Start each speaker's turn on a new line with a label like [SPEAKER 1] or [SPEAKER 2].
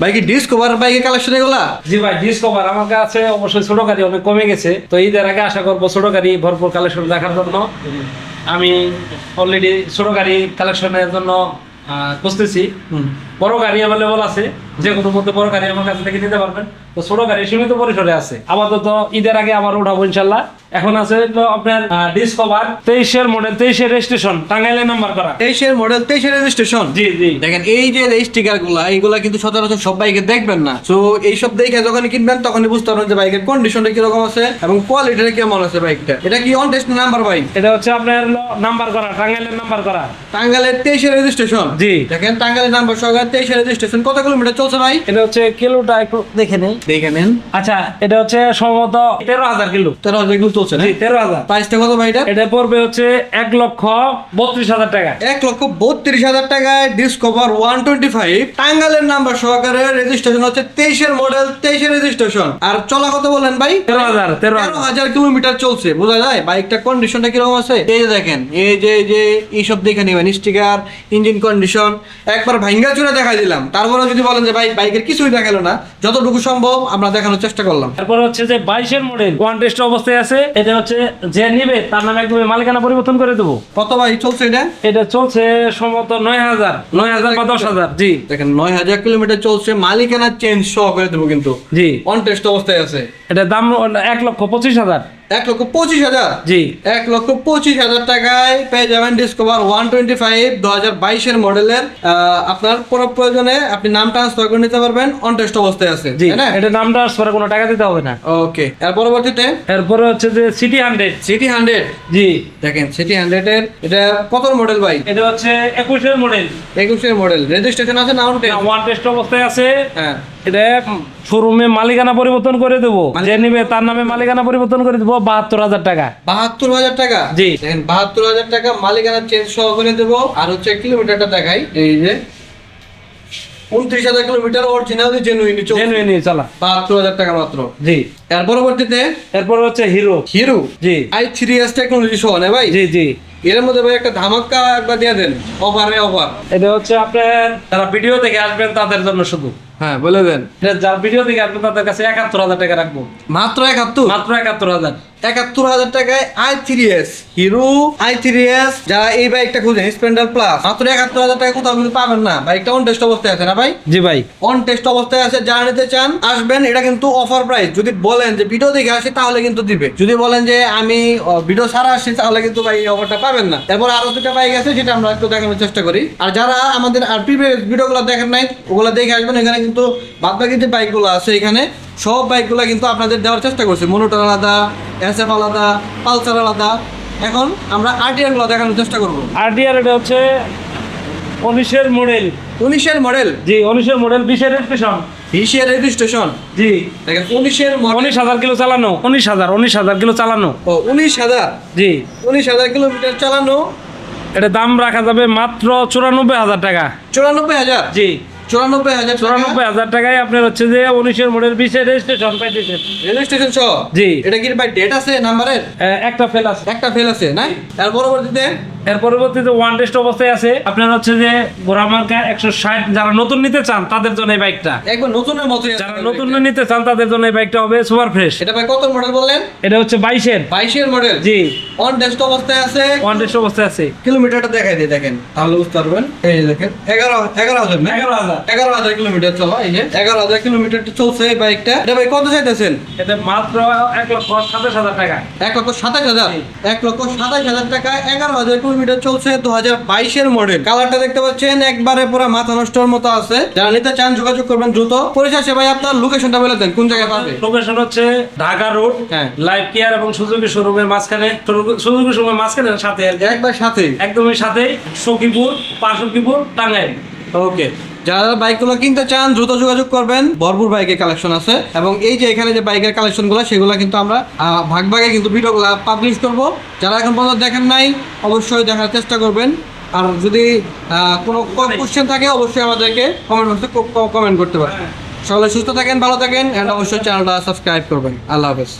[SPEAKER 1] ভাই কি ডিসকভার বাইকের কালেকশন এগুলা?
[SPEAKER 2] জি ভাই ডিসকভার আমার কাছে অবশ্যই ছোট গাড়ি অনেক কমে গেছে। তো ঈদের আগে আশা করব ছোট গাড়ি ভরপুর কালেকশন দেখার জন্য। আমি অলরেডি ছোট গাড়ি কালেকশনের জন্য খুঁজতেছি। বড় গাড়ি অ্যাভেলেবল আছে যে কোনো মধ্যে বড় গাড়ি আমার কাছে থেকে নিতে পারবেন। তো ছোট গাড়ি সীমিত পরিসরে আছে। আপাতত ঈদের আগে আবার উঠাবো ইনশাল্লাহ। এখন আছে আপনার ডিসকভার তেইশের মডেল তেইশের রেজিস্ট্রেশন টাঙ্গাইলে নাম্বার করা।
[SPEAKER 1] তেইশের মডেল তেইশের রেজিস্ট্রেশন
[SPEAKER 2] জি জি।
[SPEAKER 1] দেখেন এই যে স্টিকারগুলা এইগুলা কিন্তু সচরাচর সব বাইকে দেখবেন না। তো এইসব দেখে যখন কিনবেন তখনই বুঝতে পারবেন যে বাইকের কন্ডিশনটা কীরকম আছে এবং কোয়ালিটিটা কেমন আছে বাইকটা এটা কি অন টেস্ট নাম্বার বাইক
[SPEAKER 2] এটা হচ্ছে আপনার নাম্বার করা টাঙ্গাইলের নাম্বার করা।
[SPEAKER 1] টাঙ্গালের তেইশের রেজিস্ট্রেশন
[SPEAKER 2] জি।
[SPEAKER 1] দেখেন টাঙ্গালের নাম্বার সহকারে রেজিস্ট্রেশন কত কিলোমিটার চলছে ভাই?
[SPEAKER 2] এটা হচ্ছে কিলোটা একটু দেখে নেই
[SPEAKER 1] দেখে নেন।
[SPEAKER 2] আচ্ছা এটা হচ্ছে সম্ভবত তেরো হাজার কিলো।
[SPEAKER 1] তেরো হাজার কিলো চলছে না?
[SPEAKER 2] তেরো হাজার।
[SPEAKER 1] প্রাইসটা কত ভাই এটা?
[SPEAKER 2] এটা পড়বে হচ্ছে এক লক্ষ বত্রিশ হাজার টাকা।
[SPEAKER 1] এক লক্ষ বত্রিশ হাজার টাকায় ডিসকভার ওয়ান টোয়েন্টি ফাইভ টাঙ্গালের নাম্বার সহকারে রেজিস্ট্রেশন হচ্ছে তেইশের মডেল তেইশের রেজিস্ট্রেশন আর চলা কত বলেন ভাই?
[SPEAKER 2] তেরো হাজার তেরো হাজার।
[SPEAKER 1] কিলোমিটার চলছে। বোঝা যায়? বাইকটা কন্ডিশনটা কীরকম আছে? এই যে দেখেন এই যে এই যে এইসব দেখে নেবেন। স্টিকার ইঞ্জিন কন্ডিশন একবার ভাঙ্গা চুরে দেখা দিলাম। তারপরে যদি বলেন যে ভাই বাইকের কিছুই দেখাল না যতটুকু সম্ভব আমরা দেখানোর চেষ্টা করলাম।
[SPEAKER 2] তারপর হচ্ছে যে বাইশের মডেল ওয়ান টেস্ট অবস্থায় আছে। এটা হচ্ছে যে নিবে তার নামে একদম মালিকানা পরিবর্তন করে দেবো।
[SPEAKER 1] কত ভাই চলছে এটা?
[SPEAKER 2] এটা চলছে সম্ভবত নয় হাজার নয় হাজার বা দশ হাজার জি।
[SPEAKER 1] দেখেন নয় হাজার কিলোমিটার চলছে মালিকানা চেঞ্জ সহ করে দেবো কিন্তু।
[SPEAKER 2] জি।
[SPEAKER 1] অন টেস্ট অবস্থায় আছে।
[SPEAKER 2] এটা দাম এক লক্ষ পঁচিশ হাজার।
[SPEAKER 1] এক লক্ষ পঁচিশ হাজার।
[SPEAKER 2] জি।
[SPEAKER 1] এক লক্ষ পঁচিশ হাজার টাকায় পেয়ে যাবেন ডিসকভার ওয়ান টোয়েন্টি ফাইভ দু হাজার বাইশের মডেলের আপনার কোনো প্রয়োজনে আপনি নাম ট্রান্সফার করে নিতে পারবেন অন টেস্ট অবস্থায় আছে
[SPEAKER 2] জি
[SPEAKER 1] না?
[SPEAKER 2] এটা নাম ট্রান্সফারে কোনো টাকা দিতে হবে না।
[SPEAKER 1] ওকে এর পরবর্তীতে?
[SPEAKER 2] এরপরে হচ্ছে যে C T hundred
[SPEAKER 1] C T hundred
[SPEAKER 2] জি।
[SPEAKER 1] দেখেন সিটি হান্ড্রেডের এটা কত মডেল ভাই?
[SPEAKER 2] এটা হচ্ছে একুশের মডেল
[SPEAKER 1] একুশের মডেল রেজিস্ট্রেশন আছে না
[SPEAKER 2] ওয়ান টেস্ট অবস্থায় আছে।
[SPEAKER 1] হ্যাঁ।
[SPEAKER 2] এটা শোরুমে মালিকানা পরিবর্তন করে দেবো। যে নিবে তার নামে মালিকানা পরিবর্তন করে দেবো। বাহাত্তর হাজার টাকা।
[SPEAKER 1] বাহাত্তর হাজার টাকা?
[SPEAKER 2] জি।
[SPEAKER 1] দেখেন বাহাত্তর হাজার টাকা মালিকানা চেঞ্জ সহ করে দেবো। আর হচ্ছে কিলোমিটারটা দেখাই। এই যে উনত্রিশ হাজার কিলোমিটার অরিজিনালি জেনুইন
[SPEAKER 2] জেনুইনি চালা।
[SPEAKER 1] বাহাত্তর হাজার টাকা মাত্র।
[SPEAKER 2] জি।
[SPEAKER 1] এর পরবর্তীতে?
[SPEAKER 2] এরপর হচ্ছে হিরো
[SPEAKER 1] হিরো
[SPEAKER 2] জি।
[SPEAKER 1] আই থ্রি এস টেকনোলজি সহ না ভাই?
[SPEAKER 2] জি জি।
[SPEAKER 1] এর মধ্যে ভাই একটা ধামাক্কা একবার দিয়ে দেন। অফারে অফার
[SPEAKER 2] এটা হচ্ছে আপনার যারা ভিডিও দেখে আসবেন তাদের জন্য শুধু।
[SPEAKER 1] হ্যাঁ বলে দেন।
[SPEAKER 2] এটা যারা ভিডিও দেখে আসবেন তাদের কাছে একাত্তর হাজার টাকা রাখব।
[SPEAKER 1] মাত্র একাত্তর?
[SPEAKER 2] মাত্র একাত্তর হাজার।
[SPEAKER 1] একাত্তর হাজার টাকায় I three S Hero I three S যারা এই বাইকটা খুঁজেন স্প্লেন্ডার প্লাস মাত্র একাত্তর হাজার টাকা কোথাও কিন্তু পাবেন না। বাইকটা অন টেস্ট অবস্থায় আছে না ভাই?
[SPEAKER 2] জি ভাই।
[SPEAKER 1] অন টেস্ট অবস্থায় আছে যারা নিতে চান আসবেন এটা কিন্তু অফার প্রাইস যদি বলেন যে ভিডিও দেখে আসি তাহলে কিন্তু দিবে। যদি বলেন যে আমি ভিডিও ছাড়া আসি তাহলে কিন্তু ভাই এই অফারটা পাবেন না। এরপর আরও দুটা বাইক আছে সেটা আমরা একটু দেখানোর চেষ্টা করি। আর যারা আমাদের আর প্রিভিয়াস ভিডিওগুলো দেখেন নাই ওগুলো দেখে আসবেন। এখানে কিন্তু বাদ বাকি যে বাইকগুলো আছে এখানে সব বাইকগুলো কিন্তু আপনাদের দেওয়ার চেষ্টা করছি। মনোটর আলাদা এসএফ আলাদা পালসার আলাদা। এখন আমরা আরটিআরগুলো দেখানোর চেষ্টা করব।
[SPEAKER 2] আরটিআর এটা হচ্ছে উনিশের মডেল
[SPEAKER 1] উনিশের মডেল
[SPEAKER 2] জি উনিশের মডেল বিশের রেজিস্ট্রেশন
[SPEAKER 1] ভিসিআর রেজিস্ট্রেশন
[SPEAKER 2] জি।
[SPEAKER 1] দেখেন উনিশের
[SPEAKER 2] উনিশ হাজার কিলো চালানো। উনিশ হাজার উনিশ হাজার কিলো চালানো।
[SPEAKER 1] ও উনিশ হাজার?
[SPEAKER 2] জি।
[SPEAKER 1] উনিশ হাজার কিলোমিটার চালানো?
[SPEAKER 2] এটা দাম রাখা যাবে মাত্র চুরানব্বই হাজার টাকা।
[SPEAKER 1] চুরানব্বই হাজার?
[SPEAKER 2] জি।
[SPEAKER 1] চুরানব্বই হাজার
[SPEAKER 2] চুরানব্বই হাজার টাকায় আপনার হচ্ছে যে উনিশের মডেল বিশের রেজিস্ট্রেশন পাইতেছেন।
[SPEAKER 1] রেজিস্ট্রেশন সহ?
[SPEAKER 2] জি।
[SPEAKER 1] এটা কি ভাই ডেট আছে নাম্বারের?
[SPEAKER 2] একটা ফেল আছে।
[SPEAKER 1] একটা ফেল আছে না তার পরবর্তীতে?
[SPEAKER 2] এর পরবর্তীতে ওয়ান টেস্ট অবস্থায় আছে। আপনার হচ্ছে যে গোড়া একশো ষাট যারা নতুন নিতে চান তাদের জন্য এই বাইকটা
[SPEAKER 1] একবার নতুনের মতোই
[SPEAKER 2] যারা নতুন নিতে চান তাদের জন্য এই বাইকটা হবে সুপার ফ্রেশ
[SPEAKER 1] এটা ভাই কত মডেল বললেন?
[SPEAKER 2] এটা হচ্ছে বাইশের।
[SPEAKER 1] বাইশের মডেল
[SPEAKER 2] জি।
[SPEAKER 1] অন টেস্ট অবস্থায় আছে?
[SPEAKER 2] ওয়ান টেস্ট অবস্থায় আছে।
[SPEAKER 1] কিলোমিটারটা দেখাই দিয়ে দেখেন। তাহলে বুঝতে পারবেন। এই দেখেন এগারো এগারো হাজার
[SPEAKER 2] এগারো হাজার।
[SPEAKER 1] এগারো হাজার কিলোমিটার চলো এই যে। এগারো হাজার কিলোমিটার চলছে এই বাইকটা। এটা ভাই কত চাইতেছেন?
[SPEAKER 2] এটা মাত্র এক লক্ষ সাতাশ হাজার টাকা।
[SPEAKER 1] এক লক্ষ সাতাশ হাজার? এক লক্ষ সাতাশ হাজার টাকা এগারো হাজার কিলোমিটার চলছে দু হাজার বাইশের মডেল কালারটা দেখতে পাচ্ছেন একবারে পুরো মাথা নষ্টর মতো আছে। যারা নিতে চান যোগাযোগ করবেন দ্রুত। পরিশেষে ভাই আপনার লোকেশনটা বলে দেন কোন জায়গায় পাবে?
[SPEAKER 2] লোকেশন হচ্ছে ঢাকা রোড
[SPEAKER 1] হ্যাঁ।
[SPEAKER 2] লাইফ কেয়ার এবং সুজুকি শোরুমের মাঝখানে। সুজুকি শোরুমের মাঝখানে সাথে
[SPEAKER 1] একবার সাথে।
[SPEAKER 2] একদমই সাথে সখীপুর পাঁচকিপুর টাঙ্গাইল।
[SPEAKER 1] ওকে যারা বাইকগুলো কিনতে চান, দ্রুত যোগাযোগ করবেন। ভরপুর বাইকের কালেকশন আছে। এবং এই যে এখানে যে বাইকের কালেকশনগুলো সেগুলো কিন্তু আমরা ভাগ ভাগে কিন্তু ভিডিওগুলো পাবলিশ করব। যারা এখন পর্যন্ত দেখেন নাই, অবশ্যই দেখার চেষ্টা করবেন। আর যদি কোনো কোশ্চেন থাকে, অবশ্যই আমাদেরকে কমেন্ট বক্সে কমেন্ট করতে পারেন। সকলে সুস্থ থাকেন, ভালো থাকেন অ্যান্ড অবশ্যই চ্যানেলটা সাবস্ক্রাইব করবেন। আল্লাহ হাফেজ।